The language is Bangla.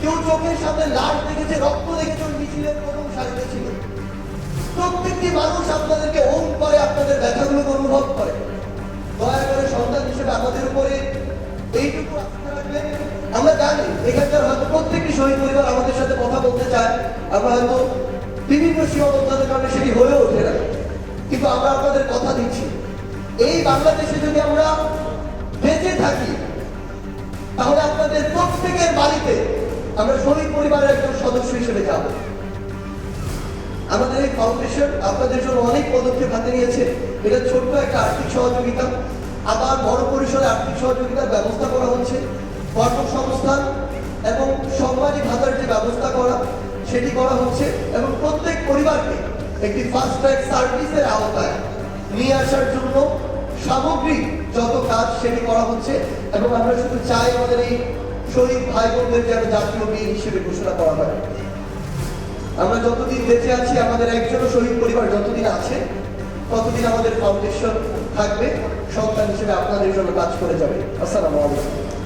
কেউ চোখের সামনে লাশ দেখেছে, রক্ত দেখেছে, ওই মিছিলের প্রথম সারিতে ছিল। প্রত্যেকটি মানুষ আপনাদেরকে ওন করে আপনাদের ব্যথাগুলোকে অনুভব করে। দয়া করে সন্তান হিসেবে আমাদের উপরে এইটুকু আমরা জানি এখানকার হয়তো প্রত্যেকটি শহীদ পরিবার আমাদের সাথে কথা বলতে চায়। আমরা হয়তো বিভিন্ন সীমাবদ্ধতার কারণে সেটি হয়ে ওঠে না। কিন্তু আমরা আপনাদের কথা দিচ্ছি। এই বাংলাদেশে যদি আমরা বেঁচে থাকি প্রত্যেকের বাড়িতে আমরা শহীদ পরিবারের একজন সদস্য হিসেবে যাব। আমাদের এই ফাউন্ডেশন আপনাদের জন্য অনেক পদক্ষেপ হাতে নিয়েছে। এটা ছোট্ট একটা আর্থিক সহযোগিতা। আবার বড় পরিসরে আর্থিক সহযোগিতার ব্যবস্থা করা হচ্ছে। কর্মসংস্থান এবং সম্মানী ভাতার যে ব্যবস্থা করা, সেটি করা হচ্ছে এবং প্রত্যেক পরিবারকে একটি ফাস্ট ট্র্যাক সার্ভিসের আওতায় নিয়ে আসার জন্য সামগ্রিক যত কাজ সেটি করা হচ্ছে এবং আমরা শুধু চাই আমাদের এই শহীদ ভাই বোনদের যেন জাতীয় বীর হিসেবে ঘোষণা করা হয়। আমরা যতদিন বেঁচে আছি, আমাদের একজন শহীদ পরিবার যতদিন আছে, ততদিন আমাদের ফাউন্ডেশন থাকবে, সন্তান হিসেবে আপনাদের জন্য কাজ করে যাবে। আসসালামু আলাইকুম।